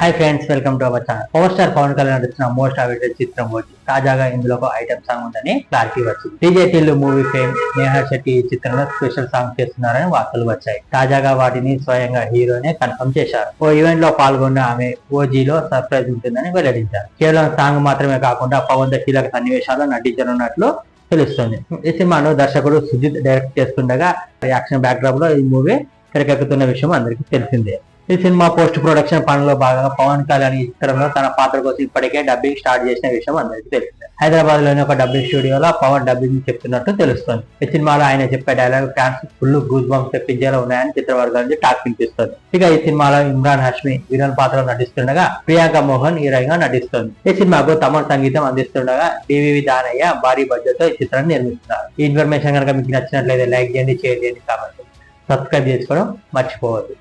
Hi friends welcome to our channel power star Pawan Kalyan నటిస్తున్న most awaited చిత్రం వచ్చి తాజాగా ఇందులో ఒక ఐటమ్ సాంగ్ ఉందని క్లారిటీ వచ్చింది. DJ movie fame Neha Shetty ఈ చిత్రంలో స్పెషల్ సాంగ్ చేస్తున్నారని వార్తలు వచ్చాయి. తాజాగా వాటిని స్వయంగా హీరోనే కన్ఫర్మ్ చేశారు. ఓ ఈవెంట్లో పాల్గొన్న ఆమె ఓజీలో సర్ప్రైజ్ ఉంటుందని వెల్లడించారు. కేవలం సాంగ్ మాత్రమే కాకుండా పవన్ ద కీలక సన్నివేశాల్లో నటించనున్నట్లు తెలుస్తుంది. ఈ సినిమాను దర్శకుడు సుజిత్ డైరెక్ట్ చేస్తుండగా యాక్షన్ బ్యాక్డ్రాప్లో ఈ మూవీ తెరకెక్కుతున్న విషయం అందరికీ తెలిసిందే. ఈ సినిమా పోస్ట్ ప్రొడక్షన్ పనిలో భాగంగా పవన్ కళ్యాణ్ ఈ చిత్రంలో తన పాత్ర కోసం ఇప్పటికే డబ్బింగ్ స్టార్ట్ చేసిన విషయం అందరికీ తెలిసిందే. హైదరాబాద్లోని ఒక డబ్బింగ్ స్టూడియోలో పవన్ డబ్బింగ్ చెప్తున్నట్టు తెలుస్తుంది. ఈ సినిమాలో ఆయన చెప్పే dialogue fans full goose bumps తెప్పించేలా ఉన్నాయని చిత్రవర్గం నుంచి టాక్ వినిపిస్తుంది. ఇక ఈ సినిమాలో ఇమ్రాన్ హష్మి విలన్ పాత్రలో నటిస్తుండగా ప్రియాంక మోహన్ హీరోయిన్గా నటిస్తుంది. ఈ సినిమాకు తమన్ సంగీతం అందిస్తుండగా డివివి దానయ్య భారీ బడ్జెట్తో ఈ చిత్రాన్ని నిర్మిస్తున్నారు. ఈ ఇన్ఫర్మేషన్ కనుక మీకు నచ్చినట్లయితే లైక్ చేయండి షేర్ చేయండి కామెంట్ సబ్స్క్రైబ్ చేసుకోవడం మర్చిపోవద్దు.